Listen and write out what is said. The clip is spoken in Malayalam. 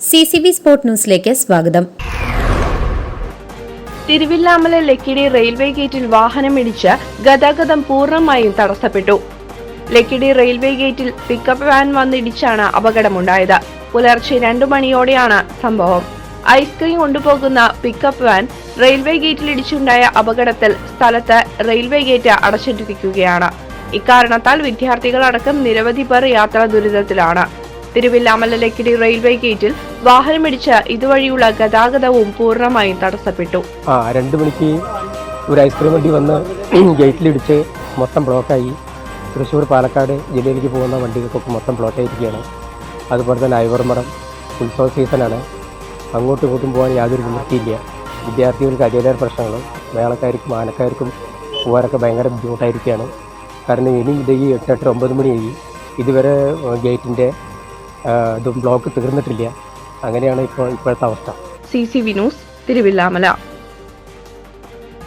സി സി ന്യൂസിലേക്ക് സ്വാഗതം. തിരുവില്ലാമല ലക്കിടി റെയിൽവേ ഗേറ്റിൽ വാഹനമിടിച്ച് ഗതാഗതം പൂർണമായും തടസ്സപ്പെട്ടു. ലക്കിടി റെയിൽവേ ഗേറ്റിൽ പിക്കപ്പ് വാൻ വന്നിടിച്ചാണ് അപകടമുണ്ടായത്. പുലർച്ചെ രണ്ടു മണിയോടെയാണ് സംഭവം. ഐസ്ക്രീം കൊണ്ടുപോകുന്ന പിക്കപ്പ് വാൻ റെയിൽവേ ഗേറ്റിൽ ഇടിച്ചുണ്ടായ അപകടത്തിൽ സ്ഥലത്ത് റെയിൽവേ ഗേറ്റ് അടച്ചിട്ടിരിക്കുകയാണ്. ഇക്കാരണത്താൽ വിദ്യാർത്ഥികളടക്കം നിരവധി പേർ യാത്രാ ദുരിതത്തിലാണ് തിരുവില്ലാമല ലക്കിടി റെയിൽവേ ഗേറ്റിൽ വാഹനമിടിച്ച് ഇതുവഴിയുള്ള ഗതാഗതവും പൂർണമായും തടസ്സപ്പെട്ടു. രണ്ട് മണിക്ക് ഒരു ഐസ്ക്രീം വണ്ടി വന്ന് ഗേറ്റിലിടിച്ച് മൊത്തം ബ്ലോക്കായി. തൃശ്ശൂർ പാലക്കാട് ജില്ലയിലേക്ക് പോകുന്ന വണ്ടികൾക്കൊക്കെ മൊത്തം ബ്ലോക്കായിരിക്കുകയാണ്. അതുപോലെ തന്നെ ഐവർമടം ഉത്സവ സീസണാണ്. അങ്ങോട്ടും ഇങ്ങോട്ടും പോകാൻ യാതൊരു നിവൃത്തിയില്ല. വിദ്യാർത്ഥികൾക്ക് അതിലേറെ പ്രശ്നങ്ങളും മേളക്കാർക്കും ആനക്കാർക്കും പോകാനൊക്കെ ഭയങ്കര ബുദ്ധിമുട്ടായിരിക്കുകയാണ്. കാരണം ഇനി ഇത് ഈ എട്ട് ഒമ്പത് മണിയായി. ഇതുവരെ ഗേറ്റിന്റെ ഇതും ബ്ലോക്ക് തീർന്നിട്ടില്ല. അങ്ങനെയാണ് ഇപ്പോൾ ഇപ്പോഴത്തെ അവസ്ഥ. C C V news Thiruvilwamala.